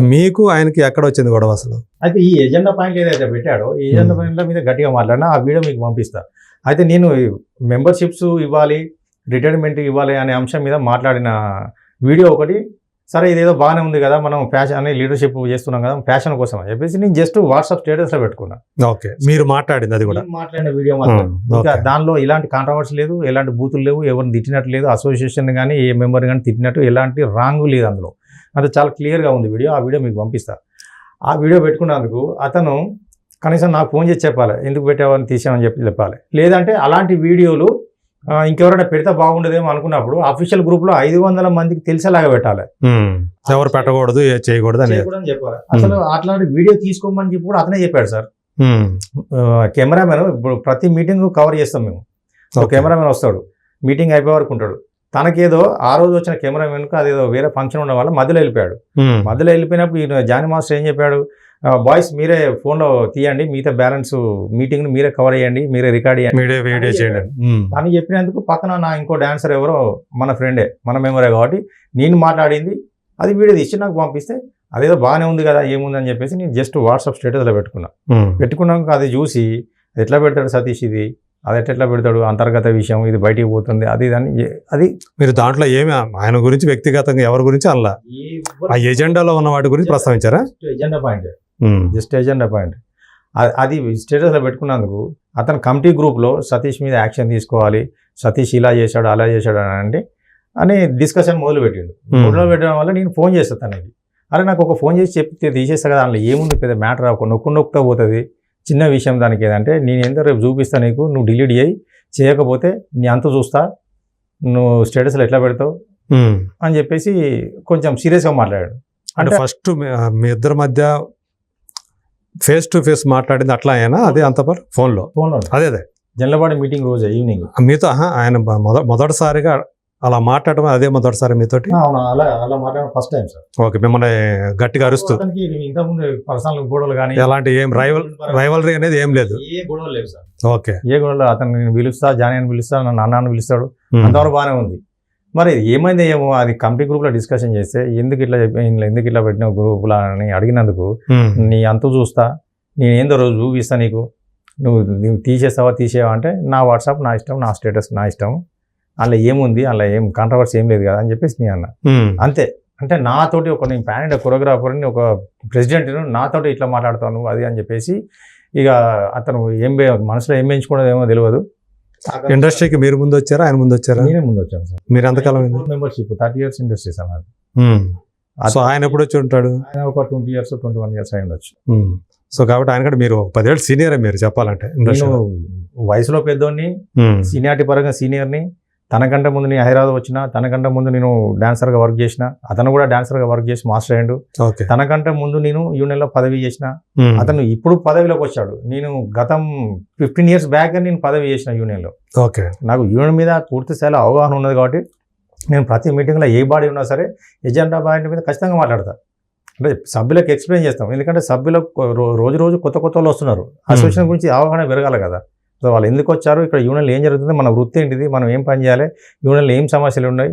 మీకు ఆయనకి ఎక్కడ వచ్చింది గొడవ అసలు అయితే ఈ ఎజెండా పాయింట్ ఏదైతే పెట్టాడో ఈ ఎజెండా. పాయింట్ల మీద గట్టిగా మాట్లాడినా ఆ వీడియో మీకు పంపిస్తా అయితే నేను మెంబర్షిప్స్ ఇవ్వాలి రిటైర్మెంట్ ఇవ్వాలి అనే అంశం మీద మాట్లాడిన వీడియో ఒకటి సరే ఇదేదో బాగానే ఉంది కదా మనం ఫ్యాషన్ అని లీడర్షిప్ చేస్తున్నాం కదా ఫ్యాషన్ కోసం అని చెప్పేసి నేను జస్ట్ వాట్సాప్ స్టేటస్లో పెట్టుకున్నా. ఓకే మీరు మాట్లాడింది అది కూడా. మాట్లాడిన వీడియో మాత్రం. ఇంకా. దానిలో ఇలాంటి కాంట్రవర్సీ లేదు ఎలాంటి బూతులు లేవు ఎవరిని తిట్టినట్టు లేదు అసోసియేషన్ కానీ ఏ మెంబర్ కానీ తిట్టినట్టు ఎలాంటి రాంగ్ లేదు అందులో. అది చాలా క్లియర్గా ఉంది వీడియో ఆ వీడియో మీకు పంపిస్తా. ఆ వీడియో పెట్టుకున్నందుకు అతను కనీసం నాకు ఫోన్ చేసి చెప్పాలి ఎందుకు పెట్టావని తీసామని చెప్పి చెప్పాలి. లేదంటే అలాంటి వీడియోలు ఇంకెవరైనా పెడితే బాగుండదేమో అనుకున్నప్పుడు అఫీషియల్ గ్రూప్లో ఐదు వందల మందికి తెలిసేలాగా పెట్టాలి. ఎవరు పెట్టకూడదు చేయకూడదు చేయకూడదని చెప్పాలి. అసలు అట్లాంటి వీడియో తీసుకోమని చెప్పి కూడా అతనే చెప్పాడు సార్. కెమెరామెన్ ఇప్పుడు ప్రతి మీటింగ్ కవర్ చేస్తాం మేము. కెమెరామెన్ వస్తాడు. మీటింగ్ అయిపోయే వరకు ఉంటాడు. తనకేదో ఆ రోజు వచ్చిన కెమెరామెన్కు అదేదో వేరే ఫంక్షన్ ఉండడం వల్ల మధ్యలో వెళ్ళిపోయాడు. మధ్యలో వెళ్ళిపోయినప్పుడు ఈయన జానీ మాస్టర్ ఏం చెప్పాడు? బాయ్స్ మీరే ఫోన్లో తీయండి మిగతా బ్యాలెన్స్ మీటింగ్ని మీరే కవర్ చేయండి మీరే రికార్డ్ చేయండి. చేయండి. అని చెప్పినందుకు పక్కన నా ఇంకో డాన్సర్ ఎవరో మన ఫ్రెండే మన మెమరే కాబట్టి నేను మాట్లాడింది అది వీడియో తీసి నాకు పంపిస్తే అదేదో బాగానే ఉంది కదా ఏముంది అని చెప్పేసి నేను జస్ట్ వాట్సాప్ స్టేటస్లో పెట్టుకున్నా. పెట్టుకున్నాక అది చూసి ఎట్లా పెడతాడు సతీష్ ఇది? అది ఎట్లా ఎట్లా పెడతాడు? అంతర్గత విషయం ఇది బయటికి పోతుంది అది ఇది అని ఏ- అది మీరు దాంట్లో ఏమి ఆయన గురించి వ్యక్తిగతంగా ఎవరి గురించి అలా ఆ ఎజెండాలో ఉన్న వాటి గురించి ప్రస్తావించారా? Agenda point just agenda point. అది స్టేటస్లో పెట్టుకున్నందుకు అతను కమిటీ గ్రూప్లో సతీష్ మీద యాక్షన్ తీసుకోవాలి సతీష్ ఇలా చేశాడు అలా చేశాడు అని అంటే అని డిస్కషన్ మొదలు పెట్టిండు Hmm. మొదలు పెట్టడం వల్ల నేను ఫోన్ చేస్తాను తనకి. అరే నాకు ఒక ఫోన్ చేసి చెప్తే తీసేస్తా కదా అందులో ఏముంది పెద్ద మ్యాటర్ ఒక నొక్కు నొక్కుతా పోతుంది. చిన్న విషయం దానికి ఏదంటే నేను ఏందో రేపు చూపిస్తా నీకు నువ్వు డిలీట్ చేయి చేయకపోతే నీ అంత చూస్తా నువ్వు స్టేటస్లో ఎట్లా పెడతావు. అని చెప్పేసి కొంచెం సీరియస్గా మాట్లాడాడు. అంటే ఫస్ట్ మీ ఇద్దరి మధ్య ఫేస్ టు ఫేస్ మాట్లాడింది అట్లా అయినా? అదే అంత ఫోన్లో? ఫోన్లో. అదే అదే. జనలవాడి మీటింగ్ రోజు ఈవినింగ్. మీతో ఆయన మొద మొదటిసారిగా అలా మాట్లాడడం అదే మొదటిసారి మీతోటి? అవును అలా అలా మాట్లాడడం ఫస్ట్ టైం సార్. ఓకే మిమ్మల్ని గట్టిగా అరుస్తూ. అతనికి ఇంతకుముందు పర్సనల్ గొడవలు కానీ ఎలాంటి ఏం రైవల్ రైవలరీ అనేది ఏం లేదు. ఏ గొడవలు లేవు సార్. ఓకే. ఏ గొడవలు అతను నేను పిలుస్తా జానీ అని పిలుస్తా నన్ను అన్న అని పిలుస్తాడు. అంతవరకు బాగానే ఉంది. మరి ఏమైంది ఏమో అది కమిటీ గ్రూప్లో డిస్కషన్ చేస్తే ఎందుకు ఇట్లా ఎందుకు ఇట్లా పెట్టిన గ్రూపులా అని అడిగినందుకు. నీ అంతు చూస్తా నేను ఏందో రోజు చూపిస్తా నీకు. నువ్వు నువ్వు తీసేస్తావా తీసేవా అంటే నా వాట్సాప్ నా ఇష్టం నా స్టేటస్ నా ఇష్టం. అందులో ఏముంది? అందులో ఏం కాంట్రవర్సీ ఏం లేదు కదా అని చెప్పేసి నేను అన్న. అంతే. అంటే నాతోటి ఒక నేను ప్యాన్ ఇండియా కొరియోగ్రాఫర్ని ఒక ప్రెసిడెంట్ నాతోటి ఇట్లా మాట్లాడతాను అది అని చెప్పేసి ఇక అతను ఏం బే- మనసులో ఏం పెంచుకున్నది ఏమో తెలియదు. ఇండస్ట్రీకి మీరు ముందు వచ్చారా? ఆయన ముందు వచ్చారా? నేనే ముందు వచ్చాను సార్. మీరు ఎంతకాలం membership thirty years industry sir నాకు ఉమ్. సో ఆయన ఎప్పుడు వచ్చి ఉంటాడు? ఆయన ఒక twenty years twenty one years అయి ఉండొచ్చు. సో కాబట్టి ఆయన కూడా మీరు ఒక పదేళ్ళు సీనియరే మీరు చెప్పాలంటే నేను ఇండస్ట్రీ వయసులో పెద్దోడిని సీనియారిటీ పరంగా సీనియర్ని తనకంటే ముందు నేను హైదరాబాద్ వచ్చిన తనకంటే ముందు నేను డాన్సర్గా వర్క్ చేసిన అతను కూడా డాన్సర్గా వర్క్ చేసి మాస్టర్ అయ్యాడు. ఓకే. తనకంటే ముందు నేను యూనియన్లో పదవి చేసిన. అతను ఇప్పుడు పదవిలోకి వచ్చాడు. నేను గతం ఫిఫ్టీన్ ఇయర్స్ బ్యాక్ నేను పదవి చేసిన యూనియన్లో. ఓకే. నాకు యూనియన్ మీద పూర్తి స్థాయిలో అవగాహన ఉన్నది కాబట్టి నేను ప్రతి మీటింగ్లో ఏ బాడీ ఉన్నా సరే ఎజెండా పాయింట్ మీద ఖచ్చితంగా మాట్లాడతా. అంటే సభ్యులకు ఎక్స్ప్లెయిన్ చేస్తాం. ఎందుకంటే సభ్యులకు రోజు రోజు కొత్త కొత్త వాళ్ళు వస్తున్నారు. అసోసియేషన్ గురించి అవగాహన పెరగాలి కదా. సో వాళ్ళు ఎందుకు వచ్చారు? ఇక్కడ యూనియన్లో ఏం జరుగుతుంది? మన వృత్తి ఏంటిది? మనం ఏం పని చేయాలి? యూనియన్లో ఏం సమస్యలు ఉన్నాయి?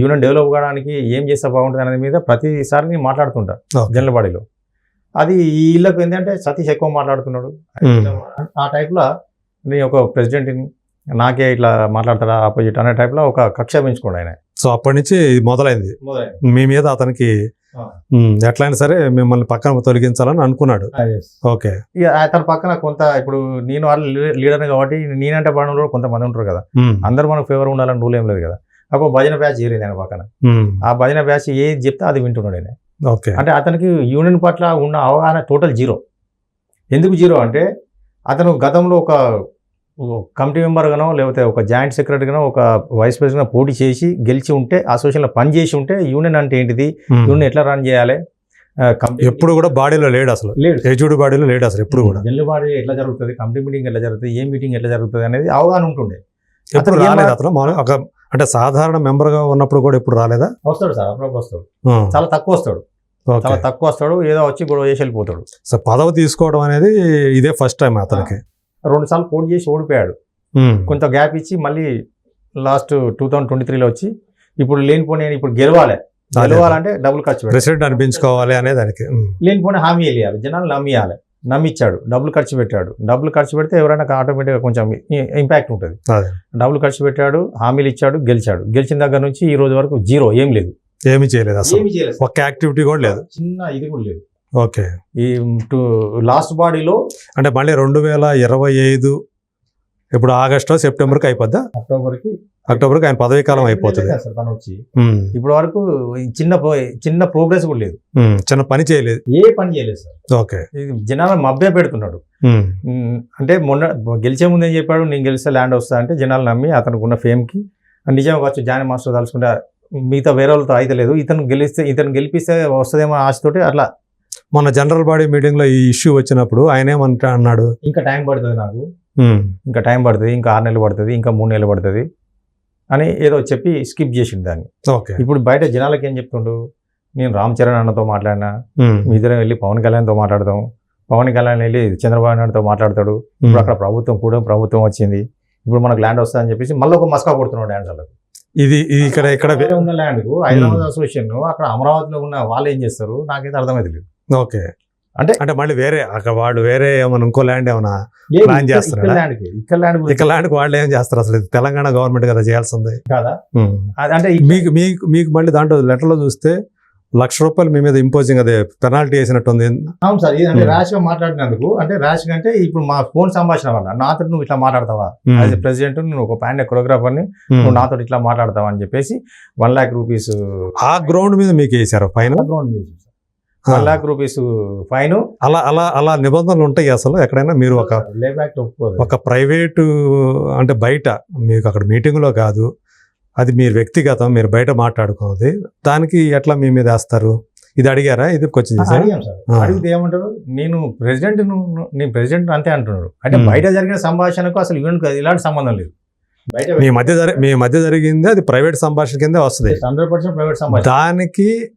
యూనియన్ డెవలప్ కావడానికి ఏం చేస్తే బాగుంటుంది అనేది మీద ప్రతిసారి నేను మాట్లాడుతుంటా. జనరల్ బాడీలో. అది ఈ ఇళ్ళకు ఏంటంటే సతీష్ ఎక్కువ మాట్లాడుతున్నాడు. ఆ టైప్లో నేను ఒక ప్రెసిడెంట్ని నాకే ఇట్లా మాట్లాడతాడా ఆపోజిట్ అనే టైప్లో ఒక కక్ష పెంచుకోండి ఆయన. సో అప్పటి నుంచి మొదలైంది. మీ మీద అతనికి ఎట్లయినా సరే మిమ్మల్ని పక్కన తొలగించాలని అనుకున్నాడు. ఓకే. ఇక అతని పక్కన కొంత ఇప్పుడు నేను వాళ్ళ లీడర్ కాబట్టి నేనంటే పడడంలో కొంతమంది ఉంటారు కదా. అందరూ మనకు ఫేవర్ ఉండాలని రూల్ ఏం లేదు కదా. అప్పుడు భజన బ్యాచ్ చేరింది ఆయన పక్కన. ఆ భజన బ్యాచ్ ఏది చెప్తే అది వింటున్నాడు ఓకే. అంటే అతనికి యూనియన్ పట్ల ఉన్న అవగాహన టోటల్ జీరో ఎందుకు జీరో అంటే అతను గతంలో ఒక కమిటీ మెంబర్గానో లేకపోతే ఒక జాయింట్ సెక్రటరీగానో ఒక వైస్ ప్రెసిడెంట్ పోటీ చేసి గెలిచి ఉంటే అసోసియేషన్లో పని చేసి ఉంటే యూనియన్ అంటే ఏంటిది. యూనియన్ ఎట్లా రన్ చేయాలి? ఎప్పుడు కూడా బాడీలో లేడు అసలు. లేడు. ఏజుడు బాడీలో లేడు అసలు ఎప్పుడు కూడా. జనరల్ బాడీ ఎట్లా జరుగుతుంది? కమిటీ మీటింగ్ ఎట్లా జరుగుతుంది? ఏ మీటింగ్ ఎట్లా జరుగుతుంది? అనేది అవగాహన ఉంటుండే. ఎప్పుడు రాలేదు అతను? ఒక అంటే సాధారణ మెంబర్గా ఉన్నప్పుడు కూడా ఎప్పుడు రాలేదా? వస్తాడు సార్ అప్పుడప్పుడు వస్తాడు. చాలా తక్కువ వస్తాడు. చాలా తక్కువ వస్తాడు. ఏదో వచ్చి గొడవ చేసి వెళ్ళిపోతాడు. సో పదవి తీసుకోవడం అనేది ఇదే ఫస్ట్ టైం అతనికి. రెండు సార్లు పోటీ చేసి ఓడిపోయాడు. కొంత గ్యాప్ ఇచ్చి మళ్ళీ లాస్ట్ టూ థౌజండ్ ట్వంటీ త్రీలో వచ్చి ఇప్పుడు లేనిపోయి నేను ఇప్పుడు గెలవాలి. గెలవాలంటే డబ్బులు ఖర్చు ప్రెసిడెంట్ అనిపించుకోవాలి అనే దానికి. ఉమ్. లేనిపోయిన హామీ వెళ్ళాలి జనాలు నమ్మియాలి. నమ్మిచ్చాడు. డబ్బులు ఖర్చు పెట్టాడు. డబ్బులు ఖర్చు పెడితే ఎవరైనా ఆటోమేటిక్గా కొంచెం ఇంపాక్ట్ ఉంటుంది. డబ్బులు ఖర్చు పెట్టాడు హామీలు ఇచ్చాడు గెలిచాడు. గెలిచిన దగ్గర నుంచి ఈ రోజు వరకు జీరో ఏం లేదు. ఏమీ చేయలేదు అసలు. ఒక్క యాక్టివిటీ కూడా లేదు. చిన్న ఇది కూడా లేదు. ఓకే. ఈ లాస్ట్ బాడీలో అంటే మళ్ళీ రెండు వేల ఇరవై ఐదు ఇప్పుడు ఆగస్టు సెప్టెంబర్కి అయిపోద్దా? అక్టోబర్కి అక్టోబర్కి ఆయన పదవీ కాలం అయిపోతుంది. తను వచ్చి. వరకు చిన్న చిన్న ప్రోగ్రెస్ కూడా లేదు. చిన్న పని చేయలేదు. ఏ పని చేయలేదు సార్. ఓకే. జనాలను మభ్య పెడుతున్నాడు. అంటే మొన్న గెలిచే ముందు ఏం చెప్పాడు? నేను గెలిస్తే ల్యాండ్ వస్తా అంటే జనాలు నమ్మి అతనికి ఉన్న ఫేమ్కి నిజం కావచ్చు జాని మాస్టర్ తలుచుకుంటే మిగతా వేరే వాళ్ళతో అయితే లేదు. ఇతను గెలిస్తే ఇతను గెలిపిస్తే వస్తుందేమో ఆశతోటి అట్లా మొన్న జనరల్ బాడీ మీటింగ్లో ఈ ఇష్యూ వచ్చినప్పుడు ఆయన ఏమంటా అన్నాడు? ఇంకా టైం పడుతుంది నాకు. ఇంకా టైం పడుతుంది ఇంకా ఆరు నెలలు పడుతుంది ఇంకా మూడు నెలలు పడుతుంది అని ఏదో చెప్పి స్కిప్ చేసిండు దాన్ని. ఓకే. ఇప్పుడు బయట జనాలకి ఏం చెప్తుండు? నేను రామ్ చరణ్ అన్నతో మాట్లాడినా. మీ ఇద్దరం వెళ్ళి పవన్ కళ్యాణ్తో మాట్లాడతాం పవన్ కళ్యాణ్ వెళ్ళి చంద్రబాబు నాయుడుతో మాట్లాడతాడు. ఇప్పుడు అక్కడ ప్రభుత్వం కూడా ప్రభుత్వం వచ్చింది. ఇప్పుడు మనకు ల్యాండ్ వస్తుందని చెప్పేసి మళ్ళీ ఒక మస్కా కొడుతున్నాడు డాన్సర్లకు ఇది ఇది ఇక్కడ ఇక్కడ వేరే ఉన్న ల్యాండ్ హైదరాబాద్ అసోసియేషన్ అక్కడ అమరావతిలో ఉన్న వాళ్ళు ఏం చేస్తారు? నాకైతే అర్థమైతే లేదు ఓకే. అంటే- అంటే మళ్ళీ వేరే అక్కడ వాళ్ళు వేరే ఏమైనా ఇంకో ల్యాండ్ ఏమైనా చేస్తున్నాడా? ఇక్కడ ల్యాండ్ గురించి. ఇక ల్యాండ్ వాళ్ళు ఏం చేస్తారు అసలు? ఇది తెలంగాణ గవర్నమెంట్ కదా చేయాల్సింది. కాదా? అంటే మీకు మీకు మీకు మళ్ళీ దాంట్లో లెటర్లో చూస్తే లక్ష రూపాయలు మీ మీద ఇంపోజింగ్ అదే పెనాల్టీ వేసినట్టు ఉంది అవును సార్ అంటే మాట్లాడినందుకు అంటే గా అంటే ఇప్పుడు మా ఫోన్ సంభాషణ వల్ల. నాతో నువ్వు ఇట్లా మాట్లాడతావా. యాజ్ ప్రెసిడెంట్ నువ్వు ఒక ప్యాండ్ కొరియోగ్రాఫర్ని ఉమ్. నువ్వు నాతో ఇట్లా మాట్లాడతావా అని చెప్పేసి వన్ లాక్ రూపీస్ ఆ గ్రౌండ్ మీద మీకు వేసారు? పైన వన్ లాక్ రూపీస్ ఫైన్ అలా అలా అలా నిబంధనలు ఉంటాయి అసలు ఎక్కడైనా మీరు ఒక ఒక ప్రైవేటు అంటే బయట మీకు అక్కడ మీటింగ్లో కాదు. అది మీరు వ్యక్తిగతం మీరు బయట మాట్లాడుకున్నది. దానికి ఎట్లా మీ మీద వేస్తారు? ఇది అడిగారా? ఇది కొంచెం. అడిగితే ఏమంటారు? నేను ప్రెసిడెంట్ నేను ప్రెసిడెంట్ అంతే అంటున్నాడు. అంటే. బయట జరిగిన సంభాషణకు అసలు ఈవెంట్ ఇలాంటి సంబంధం లేదు. మీ మధ్య మీ మధ్య జరిగింది అది ప్రైవేట్ సంభాషణ కిందే వస్తుంది. హండ్రెడ్ పర్సెంట్ ప్రైవేట్ సంభాషణ. దానికి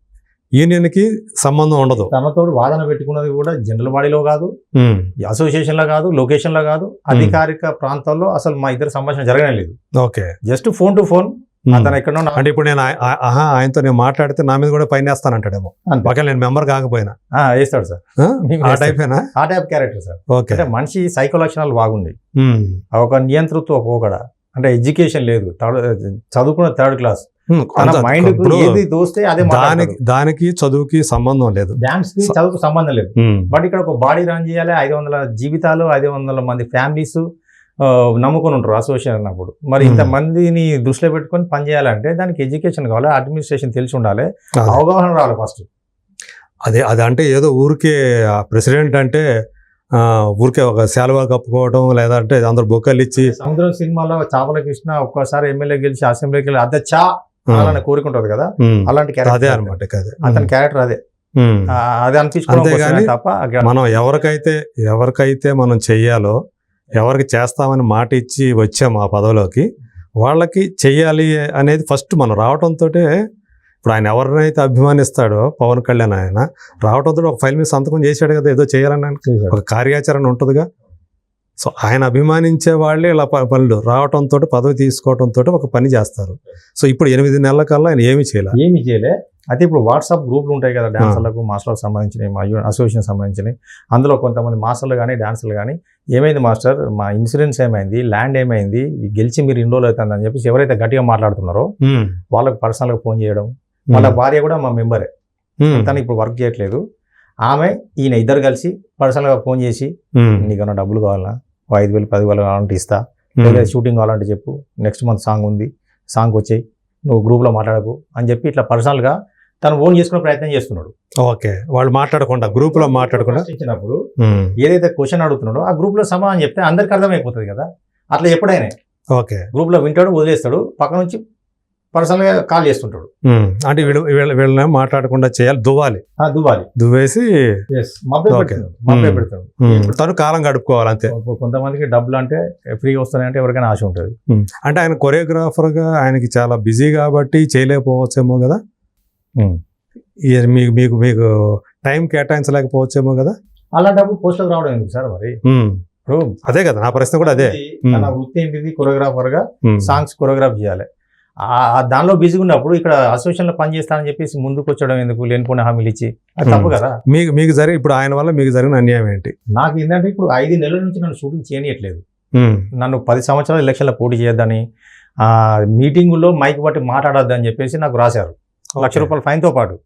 యూనియన్కి సంబంధం ఉండదు. తనతో వాదన పెట్టుకున్నది కూడా జనరల్ బాడీలో కాదు ఉమ్. అసోసియేషన్లో కాదు లొకేషన్లో కాదు అధికారిక ప్రాంతాల్లో అసలు మా ఇద్దరు సంభాషణ జరగనే లేదు. Okay. Just phone to phone. అతను ఎక్కడో అంటే ఇప్పుడు నేను ఆహా ఆయనతో నేను మాట్లాడితే నా మీద కూడా పైన వేస్తానంటాడేమో. ఒకవేళ నేను మెంబర్ కాకపోయినా. వేస్తాడు సార్. ఆ? మీకు ఆ టైప్ క్యారెక్టర్ సార్. ఓకే. అంటే మనిషి సైకో లక్షణాలు బాగుంది ఒక నియంతృత్వ పోకడ అంటే ఎడ్యుకేషన్ లేదు థర్డ్ చదువుకున్న థర్డ్ క్లాస్. మైండ్ ఇప్పుడు ఏది దోస్తే అదే దానికి దానికి చదువుకి సంబంధం లేదు డాన్స్కి చదువుకు సంబంధం లేదు. బట్ ఇక్కడ ఒక బాడీ రన్ చేయాలి ఐదు వందల జీవితాలు ఐదు వందల మంది ఫ్యామిలీస్ నమ్ముకొని ఉంటారు అసోసియేషన్ అన్నప్పుడు మరి ఇంత. మందిని దృష్టిలో పెట్టుకొని పని చేయాలంటే దానికి ఎడ్యుకేషన్ కావాలి అడ్మినిస్ట్రేషన్ తెలిసి ఉండాలి. అవగాహన రావాలి ఫస్ట్ అదే అది అంటే ఏదో ఊరికే ప్రెసిడెంట్ అంటే ఊరికే ఒక శాలువా కప్పుకోవడం లేదంటే అందరు బొక్కలు ఇచ్చి సముద్రం సినిమాలో చాపల కృష్ణ ఒక్కసారి ఎమ్మెల్యే గెలిచి అసెంబ్లీకి వెళ్ళి అద్దె చా అలానే కోరుకుంటది కదా అలాంటి అదే క్యారెక్టర్ అనమాట అదే. అతని క్యారెక్టర్ అదే. అది కోసమే తప్ప మనం ఎవరికైతే ఎవరికైతే మనం చెయ్యాలో ఎవరికి చేస్తామని మాట ఇచ్చి వచ్చాము ఆ పదవిలోకి వాళ్ళకి చెయ్యాలి అనేది ఫస్ట్ మనం రావడంతో ఇప్పుడు ఆయన ఎవరినైతే అభిమానిస్తాడో పవన్ కళ్యాణ్ ఆయన రావడంతో ఒక ఫైల్ మీద సంతకం చేశాడు కదా ఏదో చేయాలని. ఒక కార్యాచరణ ఉంటుందిగా. సో ఆయన అభిమానించే వాళ్ళే ఇలా పనులు రావడంతో పదవి తీసుకోవడంతో ఒక పని చేస్తారు. సో ఇప్పుడు ఎనిమిది నెలల కల్లా ఆయన ఏమీ చేయలే. ఏమి చేయలే. అయితే ఇప్పుడు వాట్సాప్ గ్రూపులు ఉంటాయి కదా డాన్సర్లకు మాస్టర్లకు సంబంధించినవి మా అసోసియేషన్ సంబంధించినవి. అందులో కొంతమంది మాస్టర్లు కానీ డాన్సర్లు కానీ ఏమైంది మాస్టర్? మా ఇన్సూరెన్స్ ఏమైంది? ల్యాండ్ ఏమైంది? గెలిచి మీరు ఇన్ని రోజులు అవుతుంది అని చెప్పేసి ఎవరైతే గట్టిగా మాట్లాడుతున్నారో వాళ్ళకి పర్సనల్గా ఫోన్ చేయడం. వాళ్ళ భార్య కూడా మా మెంబరే. తను ఇప్పుడు వర్క్ చేయట్లేదు. ఆమె ఈయన ఇద్దరు కలిసి పర్సనల్గా ఫోన్ చేసి నీకన్నా డబ్బులు కావాలా? ఐదు వేలు పది వేలు కావాలంటే ఇస్తా. లేదా షూటింగ్ కావాలంటే చెప్పు. నెక్స్ట్ మంత్ సాంగ్ ఉంది. సాంగ్ వచ్చాయి. నువ్వు గ్రూప్లో మాట్లాడకు అని చెప్పి ఇట్లా పర్సనల్గా తను ఓన్ చేసుకునే ప్రయత్నం చేస్తున్నాడు. ఓకే. వాళ్ళు మాట్లాడకుండా గ్రూప్లో మాట్లాడకుండా? ఇచ్చినప్పుడు ఏదైతే క్వశ్చన్ అడుగుతున్నాడో ఆ గ్రూప్లో సమాధానం చెప్తే అందరికి అర్థమైపోతుంది కదా. అట్లా ఎప్పుడైనా. ఓకే. గ్రూప్లో వింటాడు వదిలేస్తాడు. పక్క నుంచి పర్సనల్గా కాల్ చేస్తుంటాడు. అంటే వీళ్ళు వీళ్ళ వీళ్ళని మాట్లాడకుండా చేయాలి దువ్వాలి. దువ్వాలి. దువ్వేసి. పెడతాడు తను కాలం గడుపుకోవాలి అంతే. కొంతమందికి డబ్బులు అంటే ఫ్రీగా వస్తున్నాయంటే ఎవరికైనా ఆశ ఉంటుంది. అంటే ఆయన కొరియోగ్రాఫర్గా ఆయనకి చాలా బిజీ కాబట్టి చేయలేకపోవచ్చేమో కదా? మీకు మీకు మీకు టైం కేటాయించలేకపోవచ్చేమో కదా? అలా డబ్బు పోస్టులకు రావడం ఎందుకు సార్ మరి? అదే కదా నా ప్రశ్న కూడా అదే. తన వృత్తి ఏంటిది? కొరియోగ్రాఫర్గా ఉమ్, సాంగ్స్ కొరియోగ్రాఫ్ చేయాలి. దానిలో బిజీగా ఉన్నప్పుడు ఇక్కడ అసోసియేషన్లో పని చేస్తానని చెప్పేసి ముందుకు వచ్చడం ఎందుకు? లేనిపోయిన హామీలు ఇచ్చి. అది తప్పు. కదా? మీకు మీకు జరిగి ఇప్పుడు ఆయన వల్ల మీకు జరిగిన అన్యాయం ఏంటి? నాకు ఏంటంటే ఇప్పుడు ఐదు నెలల నుంచి నన్ను షూటింగ్ చేయనియట్లేదు. నన్ను పది సంవత్సరాలు ఎలక్షన్లో పోటీ చేయొద్దని ఆ మీటింగుల్లో మైక్ బట్టి మాట్లాడొద్దని చెప్పేసి నాకు రాశారు. లక్ష రూపాయల ఫైన్తో పాటు.